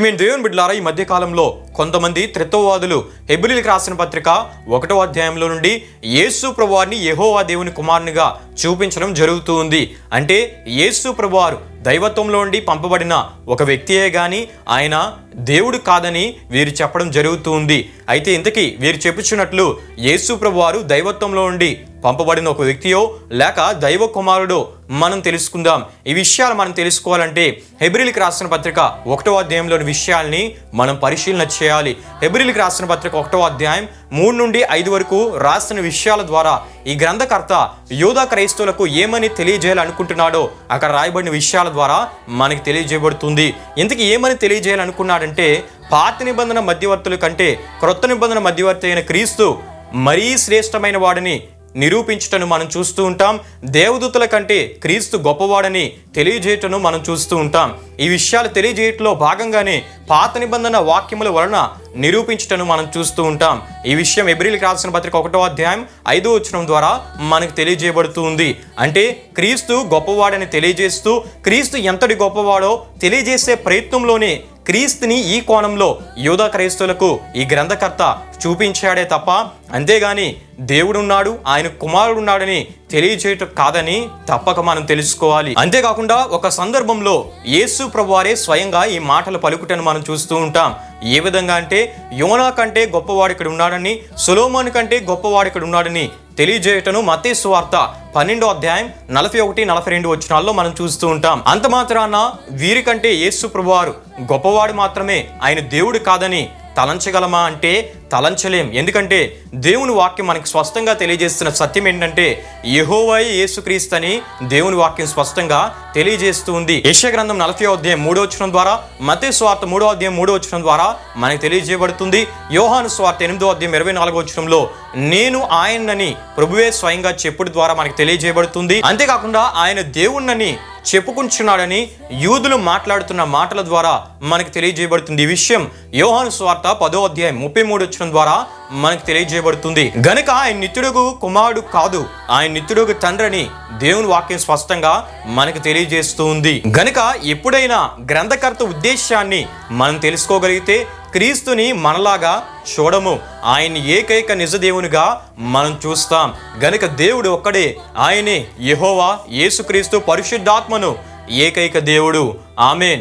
ప్రిమియన్ దేవుని బిడ్లారా ఈ మధ్య కాలంలో కొంతమంది త్రిత్వవాదులు హెబ్రిల్కి రాసిన పత్రిక ఒకటో అధ్యాయంలో నుండి యేసు ప్రభువారిని యహోవా దేవుని కుమారునిగా చూపించడం జరుగుతూ ఉంది. అంటే యేసు ప్రభువారు దైవత్వంలో నుండి పంపబడిన ఒక వ్యక్తియే గాని ఆయన దేవుడు కాదని వీరు చెప్పడం జరుగుతూ ఉంది. అయితే ఇంతకీ వీరు చెప్పుచున్నట్లు యేసు ప్రభువారు దైవత్వంలో నుండి పంపబడిన ఒక వ్యక్తియో లేక దైవ కుమారుడో మనం తెలుసుకుందాం. ఈ విషయాలు మనం తెలుసుకోవాలంటే హెబ్రిల్కి రాసిన పత్రిక ఒకటో అధ్యాయంలోని విషయాల్ని మనం పరిశీలన చేయాలి. హెబ్రిల్కి రాసిన పత్రిక ఒకటో అధ్యాయం మూడు నుండి ఐదు వరకు రాసిన విషయాల ద్వారా ఈ గ్రంథకర్త యోధా క్రైస్తవులకు ఏమని తెలియజేయాలనుకుంటున్నాడో అక్కడ రాయబడిన విషయాల ద్వారా మనకి తెలియజేయబడుతుంది. ఇంతకీ ఏమని తెలియజేయాలనుకున్నాడంటే పాత నిబంధన మధ్యవర్తుల కంటే క్రొత్త నిబంధన మధ్యవర్తి అయిన క్రీస్తు మరీ శ్రేష్టమైన వాడిని నిరూపించటను మనం చూస్తూ ఉంటాం. దేవదూతల కంటే క్రీస్తు గొప్పవాడని తెలియజేయటను మనం చూస్తూ ఉంటాం. ఈ విషయాలు తెలియజేయటంలో భాగంగానే పాత నిబంధన వాక్యముల వలన నిరూపించటను మనం చూస్తూ ఉంటాం. ఈ విషయం ఎబ్రిల్కి రాసిన పత్రిక ఒకటో అధ్యాయం ఐదో వచనం ద్వారా మనకు తెలియజేయబడుతూ ఉంది. అంటే క్రీస్తు గొప్పవాడని తెలియజేస్తూ క్రీస్తు ఎంతటి గొప్పవాడో తెలియజేసే ప్రయత్నంలోనే క్రీస్తుని ఈ కోణంలో యోధా క్రైస్తవులకు ఈ గ్రంథకర్త చూపించాడే తప్ప అంతేగాని దేవుడున్నాడు ఆయన కుమారుడున్నాడని తెలియజేయటం కాదని తప్పక మనం తెలుసుకోవాలి. అంతేకాకుండా ఒక సందర్భంలో యేసు ప్రభువారే స్వయంగా ఈ మాటలు పలుకుటను మనం చూస్తూ ఉంటాం. ఏ విధంగా అంటే యోనా కంటే గొప్పవాడు ఇక్కడ ఉన్నాడని సులోమోన్ కంటే గొప్పవాడు ఇక్కడ ఉన్నాడని తెలియజేయటను మతే స్వార్థ పన్నెండో అధ్యాయం నలభై ఒకటి నలభై రెండు వచనాల్లో మనం చూస్తూ ఉంటాం. అంత మాత్రాన వీరికంటే యేసు ప్రభువారు గొప్పవాడు మాత్రమే ఆయన దేవుడు కాదని తలంచగలమా అంటే తలంచలేం. ఎందుకంటే దేవుని వాక్యం మనకి స్పష్టంగా తెలియజేస్తున్న సత్యం ఏంటంటే యహోవాయ్ యేసుక్రీస్తు అని దేవుని వాక్యం స్పష్టంగా తెలియజేస్తూ ఉంది. యశగ్రంథం నలభై అధ్యాయం మూడో వచ్చిన ద్వారా మతే స్వార్థ మూడో అధ్యాయం మూడో వచ్చిన ద్వారా మనకు తెలియజేయబడుతుంది. యోహాను స్వార్థ ఎనిమిదో అధ్యాయం ఇరవై నాలుగో వచ్చినంలో నేను ఆయనని ప్రభువే స్వయంగా చెప్పుడు ద్వారా మనకు తెలియజేయబడుతుంది. అంతేకాకుండా ఆయన దేవుణ్ణని చెప్పుకుంటున్నాడని యూదులు మాట్లాడుతున్న మాటల ద్వారా మనకు తెలియజేయబడుతుంది ఈ విషయం. యోహాను స్వార్త పదో అధ్యాయం ముప్పై మూడు వచ్చిన ద్వారా మనకు తెలియజేయబడుతుంది. గనుక ఆయన నిత్యుడుగు కుమారుడు కాదు. ఆయన నిత్యుడుగు తండ్రిని దేవుని వాక్యం స్పష్టంగా మనకు తెలియజేస్తూ ఉంది గనుక ఎప్పుడైనా గ్రంథకర్త ఉద్దేశాన్ని మనం తెలుసుకోగలిగితే క్రీస్తుని మనలాగా చూడము. ఆయన్ని ఏకైక నిజ దేవునిగా మనం చూస్తాం. గనుక దేవుడు ఒక్కడే. ఆయనే యహోవా యేసుక్రీస్తు పరిశుద్ధాత్మను ఏకైక దేవుడు. ఆమెన్.